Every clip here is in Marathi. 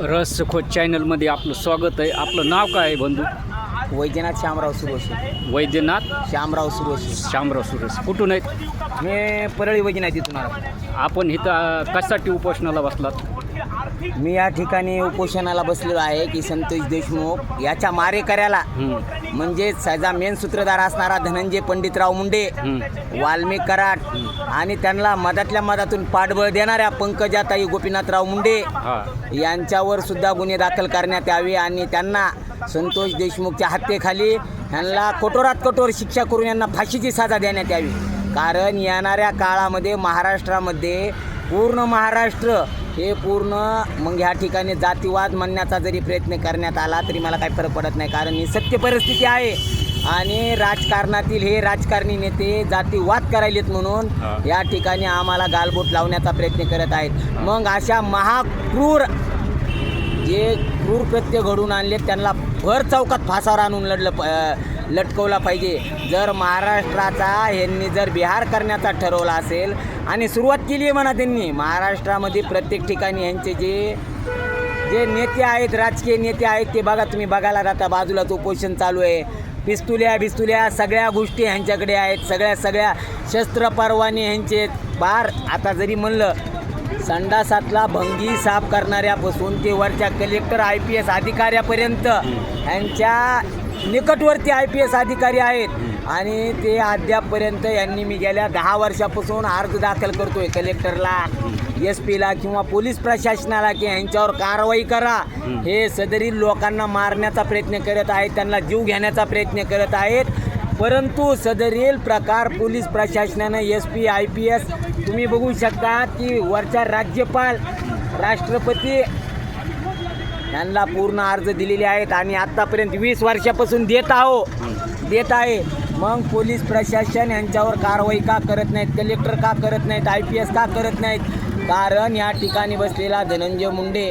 रहस्य खोज चॅनलमध्ये आपलं स्वागत आहे. आपलं नाव काय आहे बंधू? वैद्यनाथ श्यामराव सुरोशी वैद्यनाथ श्यामराव सुरोशी शामराव सुरेश कुठून आहेत? मी परळी वैद्यनाथ इथून आलो. आपण इथं कशासाठी उपोषणाला बसलात? मी या ठिकाणी उपोषणाला बसलेलो आहे की संतोष देशमुख याच्या मारेकऱ्याला म्हणजे सजा मेन सूत्रधार असणारा धनंजय पंडितराव मुंडे हम्म, वाल्मिक कराड आणि त्यांना मधातल्या मधातून पाठबळ देणाऱ्या पंकजाताई गोपीनाथराव मुंडे यांच्यावर सुद्धा गुन्हे दाखल करण्यात यावे आणि त्यांना संतोष देशमुखच्या हत्येखाली यांना कठोरात कठोर शिक्षा करून यांना फाशीची सजा देण्यात यावी. कारण येणाऱ्या काळामध्ये महाराष्ट्रामध्ये पूर्ण महाराष्ट्र हे पूर्ण मग ह्या ठिकाणी जातीवाद म्हणण्याचा जरी प्रयत्न करण्यात आला तरी मला काही फरक पडत नाही कारण ही सत्य परिस्थिती आहे. आणि राजकारणातील हे राजकारणी नेते जातीवाद करायलेत म्हणून. या ठिकाणी आम्हाला गालबोट लावण्याचा प्रयत्न करत आहेत. मग अशा महाक्रूर जे क्रूर कृत्य घडून आणले त्यांना भर चौकात फासावर आणून लढलं लटकवला पाहिजे. जर महाराष्ट्राचा यांनी जर बिहार करण्याचा ठरवला असेल आणि सुरुवात केली आहे म्हणा त्यांनी. महाराष्ट्रामध्ये प्रत्येक ठिकाणी यांचे जे जे नेते आहेत राजकीय नेते आहेत ते बघा तुम्ही बघायला जाता बाजूलाच उपोषण चालू आहे. पिस्तुल्या बिस्तुल्या सगळ्या गोष्टी ह्यांच्याकडे आहेत. सगळ्या सगळ्या शस्त्र परवाने ह्यांचे बार आता जरी म्हणलं संडासातला भंगी साफ करणाऱ्यापासून ते वरच्या कलेक्टर आय पी एस अधिकाऱ्यापर्यंत ह्यांच्या निकटवर्ती आय पी एस अधिकारी आहेत. आणि ते अद्यापपर्यंत यांनी मी गेल्या दहा वर्षापासून अर्ज दाखल करतोय कलेक्टरला एस पीला किंवा पोलीस प्रशासनाला की यांच्यावर कारवाई करा. हे सदरील लोकांना मारण्याचा प्रयत्न करत आहेत त्यांना जीव घेण्याचा प्रयत्न करत आहेत. परंतु सदरील प्रकार पोलीस प्रशासनानं S P I P S तुम्ही बघू शकता की वरच्या राज्यपाल राष्ट्रपती यांना पूर्ण अर्ज दिलेले आहेत. आणि आत्तापर्यंत वीस वर्षापासून देत आहो देत आहे. मग पोलीस प्रशासन यांच्यावर कारवाई का करत नाहीत? कलेक्टर का करत नाहीत? आय पी एस का करत नाहीत? कारण या ठिकाणी बसलेला धनंजय मुंडे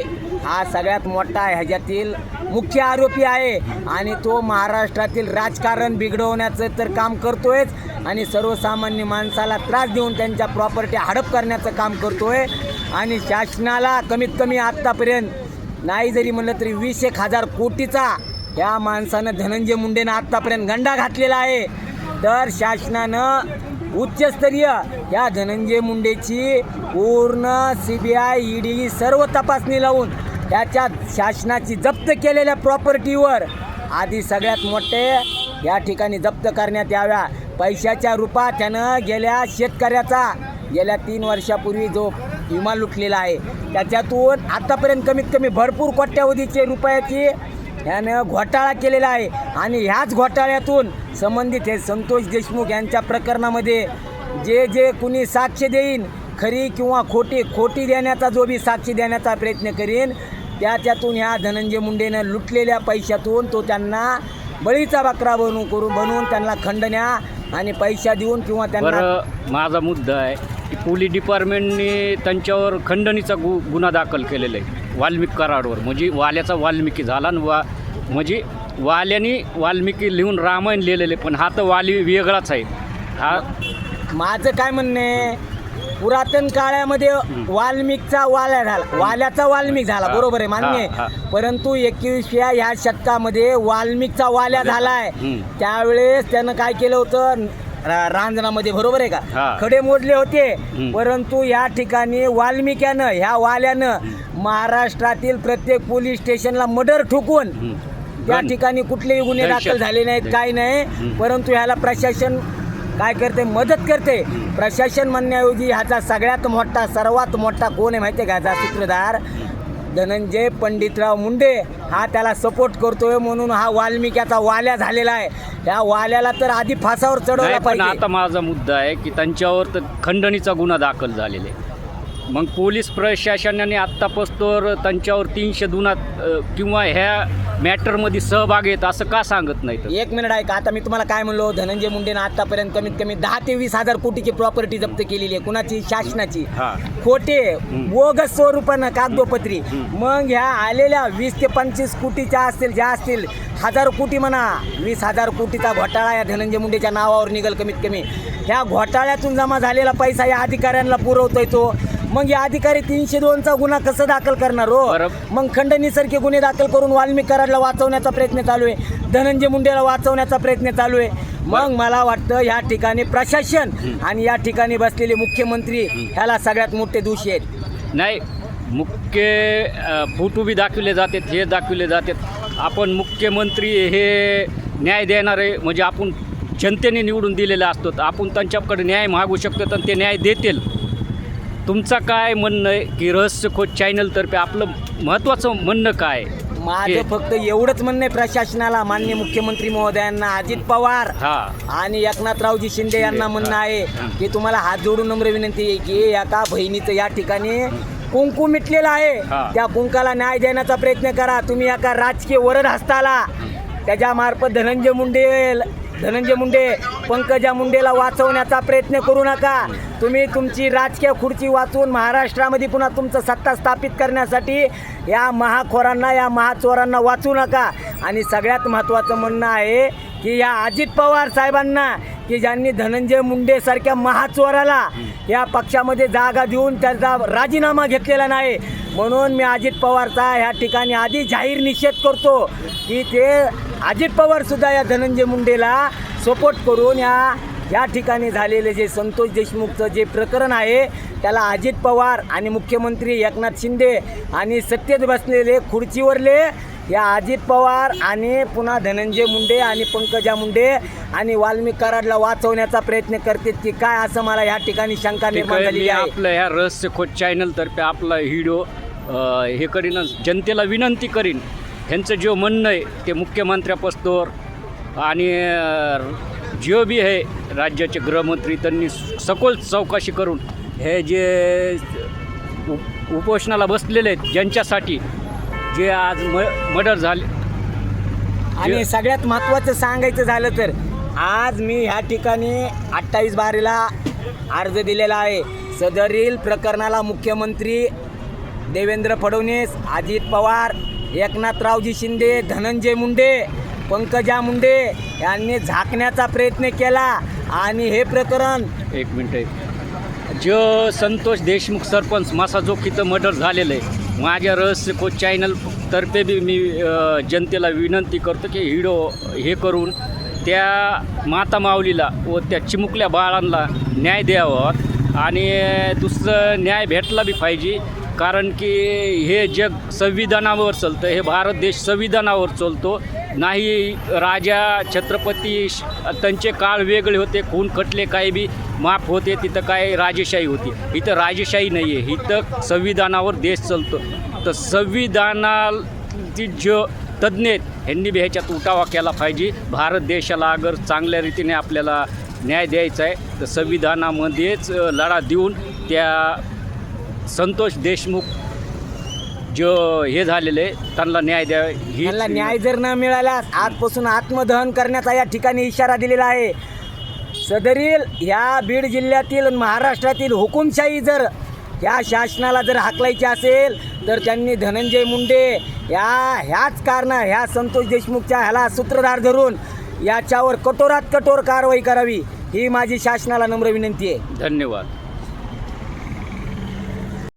हा सगळ्यात मोठा ह्याच्यातील मुख्य आरोपी आहे आणि तो महाराष्ट्रातील राजकारण बिघडवण्याचं तर काम करतोयच आणि सर्वसामान्य माणसाला त्रास देऊन त्यांच्या प्रॉपर्टी हडप करण्याचं काम करतोय आणि शासनाला कमीत कमी आत्तापर्यंत नाही जरी म्हणलं तरी वीस एक हजार कोटीचा या माणसानं धनंजय मुंडेनं आत्तापर्यंत गंडा घातलेला आहे. तर शासनानं उच्चस्तरीय या धनंजय मुंडेची पूर्ण C B I E D सर्व तपासणी लावून त्याच्या शासनाची जप्त केलेल्या प्रॉपर्टीवर आधी सगळ्यात मोठे या ठिकाणी जप्त करण्यात याव्या. पैशाच्या रूपात त्यानं गेल्या शेतकऱ्याचा गेल्या तीन वर्षापूर्वी जो विमा लुटलेला आहे त्याच्यातून आत्तापर्यंत कमीत कमी भरपूर कोट्यावधीचे रुपयाची यानं घोटाळा केलेला आहे. आणि ह्याच घोटाळ्यातून संबंधित हे संतोष देशमुख यांच्या प्रकरणामध्ये जे जे कुणी साक्ष देईन खरी किंवा खोटी खोटी देण्याचा जो बी साक्षी देण्याचा प्रयत्न करीन त्याच्यातून ह्या धनंजय मुंडेनं लुटलेल्या पैशातून तो त्यांना बळीचा बकरा बनवून करून बनवून त्यांना खंडण्या आणि पैसा देऊन किंवा त्यांना माझा मुद्दा आहे की पोलीस डिपार्टमेंटने त्यांच्यावर खंडणीचा गु गुन्हा दाखल केलेला आहे. वाल्मिक कराडवर. म्हणजे वाल्याचा वाल्मिकी झाला आणि वा म्हणजे वाल्याने वाल्मिकी लिहून रामायण लिहिलेले पण हा तर वाली वेगळाच आहे. हा माझं काय म्हणणं आहे? पुरातन काळामध्ये वाल्मिकचा वाल्या झाला. वाल्याचा वाल्मिक झाला बरोबर आहे मान्य हा, आहे. परंतु एकवीसव्या ह्या शतकामध्ये वाल्मिकचा वाल्या झालाय. त्यावेळेस त्यानं काय केलं होतं? रांजणामध्ये बरोबर आहे. का खडे मोडले होते. परंतु या ठिकाणी वाल्मिक्यानं ह्या वाल्यानं महाराष्ट्रातील प्रत्येक पोलीस स्टेशनला मर्डर ठोकून. त्या ठिकाणी कुठलेही गुन्हे दाखल. झाले नाहीत काय नाही. परंतु ह्याला प्रशासन काय करते मदत करते प्रशासन म्हणण्याऐवजी ह्याचा सगळ्यात मोठा सर्वात मोठा कोण आहे माहिती आहे का ह्याचा सूत्रधार धनंजय पंडितराव मुंडे हा त्याला सपोर्ट करतोय म्हणून हा वाल्मिक्याचा वाल्या झालेला आहे. त्या वाल्याला तर आधी फासावर चढवला नाही, पण पाहिजे. आता माझा मुद्दा आहे की त्यांच्यावर तर खंडणीचा गुन्हा दाखल झालेला. आहे मग पोलीस प्रशासनाने आत्तापासून त्यांच्यावर तीनशे गुन्हा अ, किंवा ह्या मॅटरमध्ये सहभाग येत असं का सांगत नाही एक मिनिट आहे का आता मी तुम्हाला काय म्हणलो धनंजय मुंडेनं आतापर्यंत कमीत कमी दहा ते वीस हजार कोटीची प्रॉपर्टी जप्त केलेली आहे. कुणाची? शासनाची. खोटे बोगस स्वरूपानं कागदोपत्री. मग ह्या आलेल्या वीस ते पंचवीस कोटीच्या असतील ज्या असतील हजार कोटी म्हणा वीस हजार कोटीचा घोटाळा या धनंजय मुंडेच्या नावावर निघल कमीत कमी. ह्या घोटाळ्यातून जमा झालेला पैसा या अधिकाऱ्यांना पुरवतोय तो. मग या अधिकारी तीनशे दोनचा गुन्हा कसं दाखल करणार हो? बरोबर. मग खंडणीसारखे गुन्हे दाखल करून वाल्मिक कराडला वाचवण्याचा प्रयत्न चालू आहे. धनंजय मुंडेला वाचवण्याचा प्रयत्न चालू आहे. मग मला वाटतं या ठिकाणी प्रशासन आणि या ठिकाणी बसलेले मुख्यमंत्री ह्याला सगळ्यात मोठे दोषी आहेत. नाही मुख्य अ, फोटो बी दाखवले जातात हे दाखवले जातात. आपण मुख्यमंत्री हे न्याय देणारे म्हणजे आपण जनतेने निवडून दिलेले असतो. तर आपण त्यांच्याकडे न्याय मागू शकतो तर ते न्याय देतील. तुमचं काय म्हणणं आहे की रहस्य खोज चॅनलतर्फे आपलं महत्त्वाचं म्हणणं काय? माझं फक्त एवढंच म्हणणं आहे प्रशासनाला मान्य मुख्यमंत्री महोदयांना अजित पवार हा. आणि एकनाथरावजी शिंदे यांना म्हणणं आहे की तुम्हाला हात जोडून नम्र विनंती आहे की एका बहिणीचं या ठिकाणी कुंकू मिटलेलं आहे. त्या कुंकाला न्याय देण्याचा प्रयत्न करा. तुम्ही एका राजकीय वरद हस्ताला त्याच्या मार्फत धनंजय मुंडे धनंजय मुंडे पंकजा मुंडेला वाचवण्याचा प्रयत्न करू नका. तुम्ही तुमची राजकीय खुर्ची वाचवून महाराष्ट्रामध्ये पुन्हा तुमचं सत्ता स्थापित करण्यासाठी या महाखोरांना या महाचोरांना वाचू नका. आणि सगळ्यात महत्त्वाचं म्हणणं आहे की या अजित पवार साहेबांना की ज्यांनी धनंजय मुंडेसारख्या महाचोराला या पक्षामध्ये जागा देऊन त्याचा राजीनामा घेतलेला नाही. म्हणून मी अजित पवारचा ह्या ठिकाणी आधी जाहीर निषेध करतो की ते अजित पवारसुद्धा या धनंजय मुंडेला सपोर्ट करून या या ठिकाणी झालेले जे संतोष देशमुखचं जे प्रकरण आहे त्याला अजित पवार आणि मुख्यमंत्री एकनाथ शिंदे आणि सत्तेत बसलेले खुर्चीवरले या अजित पवार आणि पुन्हा धनंजय मुंडे आणि पंकजा मुंडे आणि वाल्मिक कराडला वाचवण्याचा प्रयत्न करतात की काय असं मला या ठिकाणी शंका निर्माण आहे. आपलं ह्या रहस्य खोज चॅनलतर्फे आपला व्हिडिओ हे करीनच जनतेला विनंती करीन. ह्यांचं जे म्हणणं आहे ते मुख्यमंत्र्यापस्तोर आणि जे बी आहे राज्याचे गृहमंत्री त्यांनी सखोल चौकशी करून हे जे उप उपोषणाला बसलेले आहेत ज्यांच्यासाठी जे आज म मर्डर झाले. आणि सगळ्यात महत्त्वाचं सांगायचं झालं तर आज मी ह्या ठिकाणी अठ्ठावीस बारीला अर्ज दिलेला आहे. सदरील प्रकरणाला मुख्यमंत्री देवेंद्र फडणवीस अजित पवार एकनाथरावजी शिंदे धनंजय मुंडे पंकजा मुंडे यांनी झाकण्याचा प्रयत्न केला आणि हे प्रकरण एक मिनटं. जो संतोष देशमुख सरपंच मासाजोकीचं मर्डर झालेलं आहे माझ्या रहस्य को चॅनल तर्फे बी मी जनतेला विनंती करतो की हिडो हे करून त्या माता माऊलीला व त्या चिमुकल्या बाळांना न्याय द्यावा आणि दुसरं न्याय भेटला बी पाहिजे. कारण की हे जग संविधानावर चालतं हे भारत देश संविधानावर चालतो. नाही राजा छत्रपती श- त्यांचे काळ वेगळे होते खून खटले काही बी माफ होते तिथं काय राजेशाही होती. इथं राजेशाही नाही आहे इथं संविधानावर देश चालतो. तर संविधानाची जो तज्ज्ञ आहेत ह्यांनी बी ह्याच्यात उठावा केला पाहिजे. भारत देशाला अगर चांगल्या रीतीने आपल्याला न्याय द्यायचा आहे तर संविधानामध्येच लढा देऊन त्या संतोष देशमुख जो हे झालेले त्यांना न्याय द्या ही त्यांना न्याय जर न मिळाल्यास आजपासून आत्मदहन करण्याचा या ठिकाणी इशारा दिलेला आहे. सदरील ह्या बीड जिल्ह्यातील महाराष्ट्रातील हुकुमशाही जर ह्या शासनाला जर हाकलायची असेल तर त्यांनी धनंजय मुंडे या ह्याच कारण ह्या संतोष देशमुखच्या ह्याला सूत्रधार धरून याच्यावर कठोरात कठोर कारवाई करावी ही माझी शासनाला नम्र विनंती आहे. धन्यवाद.